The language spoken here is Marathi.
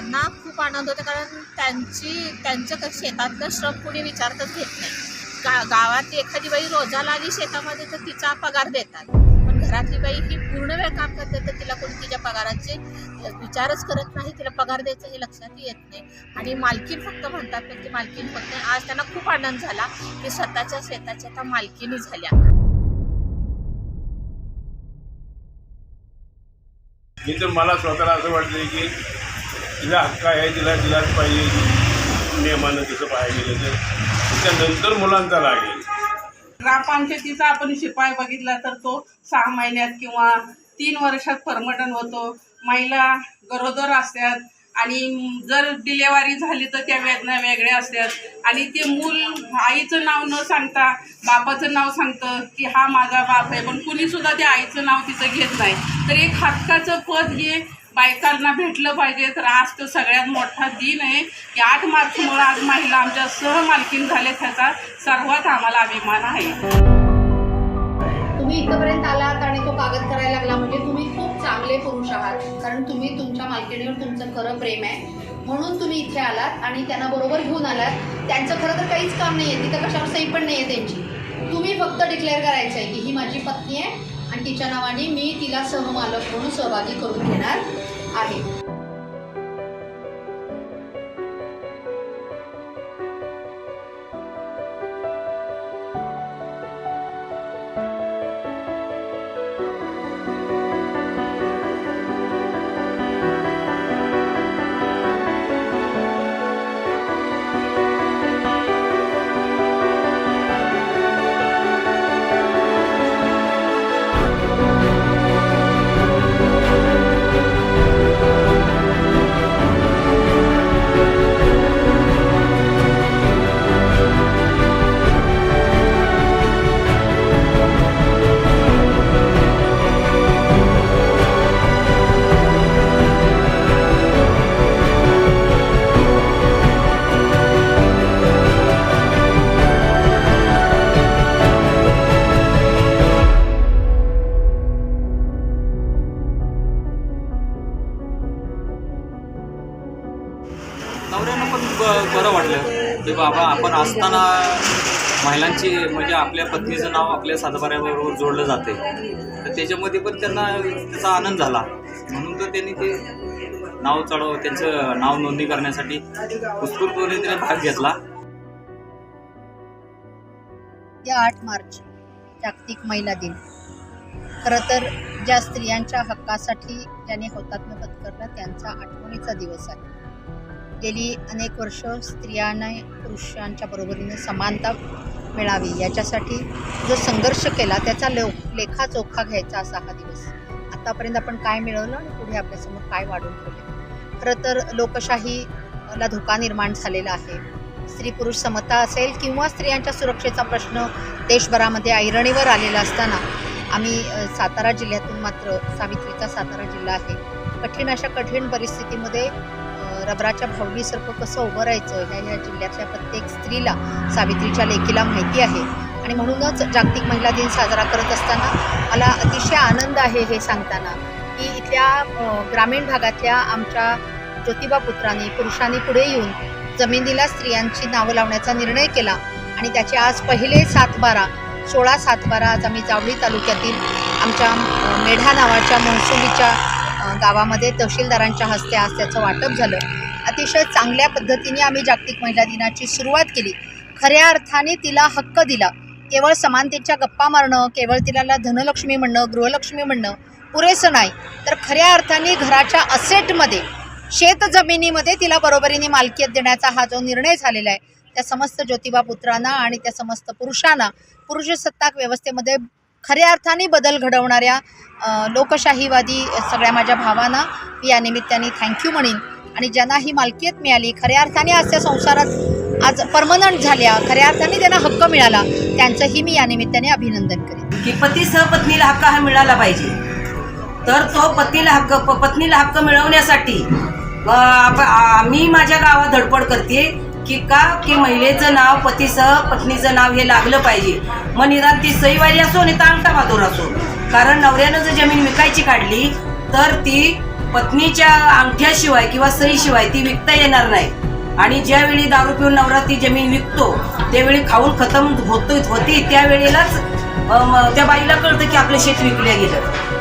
त्यांना खूप आनंद होतो कारण त्यांची त्यांचं शेतातलं श्रम कुणी विचारतच घेत नाही. गा गावात एखादी बाई रोजाला आली शेतामध्ये तर तिचा पगार देतात. पण घरातली बाई ही पूर्ण वेळ काम करते तर तिला कोणी तिच्या पगाराचे विचारच करत नाही तिला पगार द्यायचं हे लक्षात येत नाही. आणि मालकीन फक्त म्हणतात पण ती मालकीन होत नाही आज त्यांना खूप आनंद झाला की स्वतःच्या शेताच्या त्या मालकीनी झाल्या. मी तर मला स्वतःला असं वाटलं की तिला हक्क आहे तिला दिलाच पाहिजे. नियमानं तसं पाहायला गेलं तर. मुलांचा लागेल ग्रामपंचायतीचा आपण शिपाई बघितला तर तो सहा महिन्यात किंवा तीन वर्षात परमटन होतो. महिला गरोदर असतात आणि जर डिलेवरी झाली तर त्या वेदना वेगळ्या असतात. आणि ते मूल आईचं नाव न सांगता बापाचं नाव सांगतं की हा माझा बाप आहे पण कुणीसुद्धा त्या आईचं नाव तिचं घेत नाही. तर एक हक्काचं पद हे बायकांना भेटलं पाहिजे तर आज तो सगळ्यात मोठा दिन आहे की आठ मार्चमुळं आज महिला आमच्या सहमालकीन झाले त्याचा सर्वात आम्हाला अभिमान आहे. तुम्ही इथपर्यंत आलात आणि तो कागद करायला लागला म्हणजे तुम्ही खूप चांगले पुरुष आहात कारण तुम्ही तुमच्या मालकिणीवर तुमचं खरं प्रेम आहे. म्हणून तुम्ही इथे आलात आणि त्यांना बरोबर घेऊन आलात. त्यांचं खरं तर काहीच काम नाही आहे तिथं कशावर सही पण नाही आहे त्यांची. तुम्ही फक्त डिक्लेअर करायचं आहे की ही माझी पत्नी आहे आणि तिच्या नावाने मी तिला सहमालक म्हणून सहभागी करून घेणार आहे. नवऱ्यानं पण बरं वाटलं. की बाबा आपण असताना महिलांची म्हणजे आपल्या पत्नीचं नाव आपल्या सातबाऱ्याबरोबर जोडलं जाते. तर त्याच्यामध्ये पण त्यांना त्याचा आनंद झाला. म्हणून तर त्यांनी ते नाव चढव त्यांचं नाव नोंदणी करण्यासाठी उत्स्फूर्तपणे त्याने भाग घेतला. या आठ मार्च जागतिक महिला दिन. खरं तर ज्या स्त्रियांच्या हक्कासाठी ज्याने हौतात्म्य पत्करला त्यांचा आठवणीचा दिवस आहे. गेली अनेक वर्ष स्त्रियांना पुरुषांच्या बरोबरीने समानता मिळावी. याच्यासाठी जो संघर्ष केला त्याचा लो लेखाचोखा घ्यायचा असा हा दिवस. आतापर्यंत आपण काय मिळवलं आणि पुढे आपल्यासमोर काय वाढून ठेवले? खरं तर लोकशाहीला धोका निर्माण झालेला आहे. स्त्री पुरुष समता असेल किंवा स्त्रियांच्या सुरक्षेचा प्रश्न देशभरामध्ये ऐरणीवर आलेला असताना आम्ही सातारा जिल्ह्यातून मात्र सावित्रीचा सातारा जिल्हा आहे. कठीण अशा कठीण परिस्थितीमध्ये रबराच्या भावडीसारखं कसं उभं राहायचं? ह्या ह्या जिल्ह्यातल्या प्रत्येक स्त्रीला सावित्रीच्या लेखीला माहिती आहे. आणि म्हणूनच जागतिक महिला दिन साजरा करत असताना मला अतिशय आनंद आहे हे सांगताना की इथल्या ग्रामीण भागातल्या आमच्या ज्योतिबा पुत्रांनी पुरुषांनी पुढे येऊन जमिनीला स्त्रियांची नावं लावण्याचा निर्णय केला. आणि त्याचे आज पहिले सातबारा सोळा सातबारा आज आम्ही जावळी तालुक्यातील आमच्या मेढा नावाच्या महसुलीच्या गावामध्ये तहसीलदारांच्या हस्ते आज त्याचं वाटप झालं. अतिशय चांगल्या पद्धतीने आम्ही जागतिक महिला दिनाची सुरुवात केली. खऱ्या अर्थाने तिला हक्क दिला. केवळ समानतेच्या गप्पा मारणं केवळ तिला धनलक्ष्मी म्हणणं गृहलक्ष्मी म्हणणं पुरेसं नाही. तर खऱ्या अर्थाने घराच्या असेटमध्ये शेत जमिनीमध्ये तिला बरोबरीने मालकीयत देण्याचा हा जो निर्णय झालेला आहे त्या समस्त ज्योतिबा पुत्रांना आणि त्या समस्त पुरुषांना पुरुषसत्ताक व्यवस्थेमध्ये खऱ्या अर्थाने बदल घडवणाऱ्या लोकशाहीवादी सगळ्या माझ्या भावांना मी या निमित्ताने थँक्यू म्हणेन. आणि ज्यांना ही मालकीयत मिळाली खऱ्या अर्थाने आज त्या संसारात आज परमनंट झाल्या खऱ्या अर्थाने त्यांना हक्क मिळाला त्यांचंही मी या निमित्ताने अभिनंदन करेन. की पती सहपत्नीला हक्क हा मिळाला पाहिजे. तर तो पतीला हक्क प- पत्नीला हक्क मिळवण्यासाठी मी माझ्या गावात धडपड करते की का की महिलेचं नाव पतीसह पत्नीचं नाव हे लागलं पाहिजे. मग निदान ती सईवारी असो आणि अंगठा बहादूर असो. कारण नवऱ्यानं जर जमीन विकायची काढली तर ती पत्नीच्या अंगठ्याशिवाय किंवा सईशिवाय ती विकता येणार नाही. आणि ज्यावेळी दारू पिऊन नवरा ती जमीन विकतो त्यावेळी खाऊन खतम होतो होती त्यावेळेलाच त्या बाईला कळतं की आपलं शेत विकल्या गेलं.